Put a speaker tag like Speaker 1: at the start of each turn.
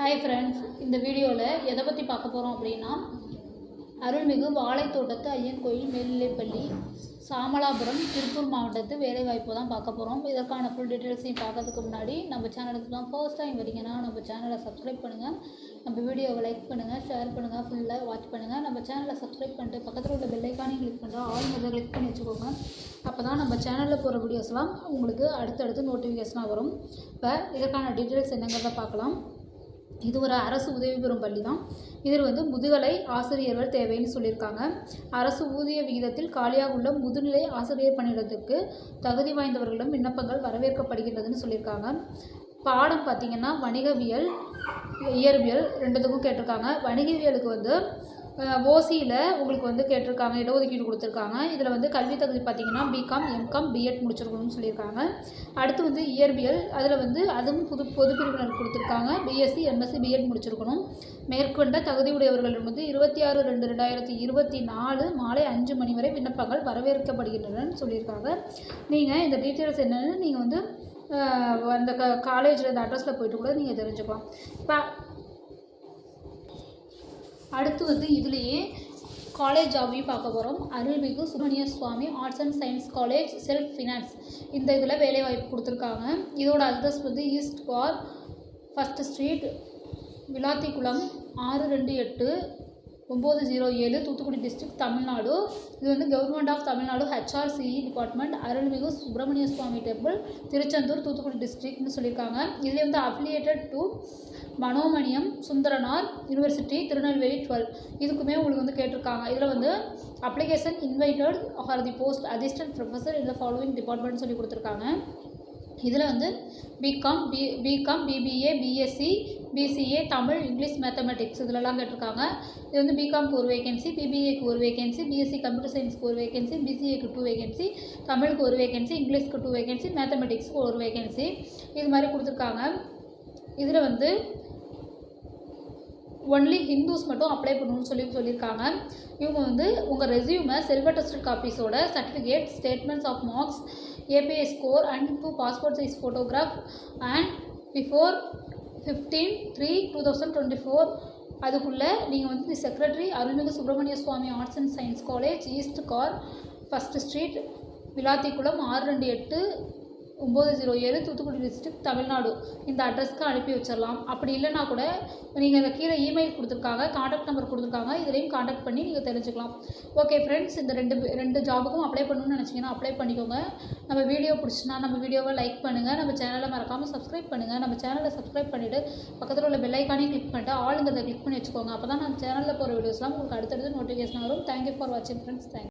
Speaker 1: Hi friends இந்த வீடியோவில் எதை பற்றி பார்க்க போகிறோம் அப்படின்னா அருள்மிகு வாழைத்தோட்டத்து ஐயன் கோயில் மேல்நிலைப்பள்ளி சாமலாபுரம் திருப்பூர் மாவட்டத்து வேலைவாய்ப்பு தான் பார்க்க போகிறோம் இதற்கான ஃபுல் டீட்டெயில்ஸையும் பார்க்கறதுக்கு முன்னாடி நம்ம சேனலுக்கு தான் ஃபர்ஸ்ட் டைம் வரீங்கன்னா நம்ம சேனலை சப்ஸ்கிரைப் பண்ணுங்கள் நம்ம வீடியோவை லைக் பண்ணுங்கள் ஷேர் பண்ணுங்கள் ஃபுல்லாக வாட்ச் பண்ணுங்கள் நம்ம சேனலை சப்ஸ்கிரைப் பண்ணிட்டு பக்கத்தில் உள்ள பெல்லைக்கானையும் கிளிக் பண்ணுறோம் ஆளுங்கிறத கிளிக் பண்ணி வச்சுக்கோங்க. அப்போ தான் நம்ம சேனலில் போகிற வீடியோஸ்லாம் உங்களுக்கு அடுத்தடுத்து நோட்டிஃபிகேஷனாக வரும். இப்போ இதற்கான டீட்டெயில்ஸ் என்னங்கிறத பார்க்கலாம். இது ஒரு அரசு உதவி பெறும் பள்ளி தான் இதில் வந்து முதுகலை ஆசிரியர்கள் தேவைன்னு சொல்லியிருக்காங்க. அரசு ஊதிய விகிதத்தில் காலியாக உள்ள முதுநிலை ஆசிரியர் பணியிடத்துக்கு தகுதி வாய்ந்தவர்களிடம் விண்ணப்பங்கள் வரவேற்கப்படுகின்றதுன்னு சொல்லியிருக்காங்க. பாடம் பார்த்திங்கன்னா வணிகவியல் இயற்பியல் ரெண்டுத்துக்கும் கேட்டிருக்காங்க. வணிகவியலுக்கு வந்து ஓசியில் உங்களுக்கு வந்து கேட்டிருக்காங்க இடஒதுக்கீடு கொடுத்துருக்காங்க. இதில் வந்து கல்வி தகுதி பார்த்தீங்கன்னா பிகாம் எம்காம் பிஎட் முடிச்சிருக்கணும்னு சொல்லியிருக்காங்க. அடுத்து வந்து இயற்பியல் அதில் வந்து அதுவும் புது பொது பிரிவினர் கொடுத்துருக்காங்க. பிஎஸ்சி எம்எஸ்சி பிஎட் முடிச்சிருக்கணும். மேற்கொண்ட தகுதியுடையவர்களிடம் வந்து இருபத்தி ஆறு ரெண்டு ரெண்டாயிரத்தி இருபத்தி நாலு மாலை அஞ்சு மணி வரை விண்ணப்பங்கள் வரவேற்கப்படுகின்றனன்னு சொல்லியிருக்காங்க. நீங்கள் இந்த டீட்டெயில்ஸ் என்னென்னு நீங்கள் வந்து அந்த க காலேஜில் இந்த அட்ரஸில் போயிட்டு கூட நீங்கள் தெரிஞ்சுக்கலாம். இப்போ அடுத்து வந்து இதுலேயே காலேஜ் ஜாபையும் பார்க்க போகிறோம் Arulmigu Subramaniya Swami arts and science college self finance இந்த இதில் வேலைவாய்ப்பு கொடுத்துருக்காங்க. இதோட அட்ரஸ் வந்து east car first street Vilathikulam ஆறு ரெண்டு எட்டு ஒம்பது ஜீரோ ஏழு தூத்துக்குடி டிஸ்ட்ரிக்ட் தமிழ்நாடு. இது வந்து government of Tamil Nadu HRCE department Arulmigu Subramaniya Swami temple Tiruchendur Thoothukudi டிஸ்ட்ரிக்ட்னு சொல்லியிருக்காங்க. இதில் வந்து affiliated to Manonmaniam Sundaranar university Tirunelveli twelve இதுக்குமே உங்களுக்கு வந்து கேட்டிருக்காங்க. இதில் வந்து application invited are the post assistant professor இந்த ஃபாலோவிங் டிபார்ட்மெண்ட் சொல்லி கொடுத்துருக்காங்க. இதில் வந்து BCom B BCom BBA BSc BCA Tamil English mathematics இதிலலாம் கேட்டிருக்காங்க. இது வந்து பிகாம்க்கு ஒரு வேகன்சி பிபிஏக்கு ஒரு வேகன்சி பிஎஸ்சி கம்ப்யூட்டர் சயின்ஸ்க்கு ஒரு வேகன்சி பிசிஏக்கு டூ வேகன்சி தமிழுக்கு ஒரு வேகன்சி இங்கிலீஷ்க்கு டூ வேகன்சி மேத்தமெட்டிக்ஸ்க்கு ஒரு வேகன்சி இது மாதிரி கொடுத்துருக்காங்க. இதில் வந்து ஒன்லி ஹிந்துஸ் மட்டும் அப்ளை பண்ணணும்னு சொல்லி சொல்லியிருக்காங்க. இவங்க வந்து உங்கள் ரெசியூமை self attested காப்பீஸோட certificate statements of marks API score and two passport size photograph and before fifteen three two thousand twenty four அதுக்குள்ளே நீங்கள் வந்து the secretary Arulmigu Subramaniya Swami arts and science college east car first street Vilathikulam ஆறு ரெண்டு எட்டு ஒம்பது zero ஏழு Thoothukudi district Tamil Nadu. இந்த அட்ரஸ்க்கு அனுப்பி வச்சிடலாம் அப்படி இல்லைனா கூட நீங்கள் இந்த கீழே இமெயில் கொடுத்துருக்காங்க காண்டாக்ட் நம்பர் கொடுத்துருக்காங்க இதுலேயும் காண்டாக்ட் பண்ணி நீங்கள் தெரிஞ்சுக்கலாம். ஓகே ஃப்ரெண்ட்ஸ் இந்த ரெண்டு ரெண்டு ஜாபுக்கும் அப்ளை பண்ணணும்னு நினச்சிங்கன்னா அப்ளை பண்ணிக்கோங்க. நம்ம வீடியோ பிடிச்சினா நம்ம வீடியோவை லைக் பண்ணுங்கள் நம்ம சேனலை மறக்காமல் சப்ஸ்கிரைப் பண்ணுங்கள் நம்ம சேனலை சப்ஸ்கிரைப் பண்ணிவிட்டு பக்கத்தில் உள்ள பெல்லைக்கானே கிளிக் பண்ணிட்டு ஆளுங்கிறத கிளிக் பண்ணி வச்சுக்கோங்க. அப்போ தான் நம்ம சேனலில் போகிற வீடியோஸ்லாம் உங்களுக்கு அடுத்தடுத்து நோட்டிஃபிகேஷன் வரும். தேங்க்யூ ஃபார் வாட்சிங் ஃப்ரெண்ட்ஸ் தேங்க்யூ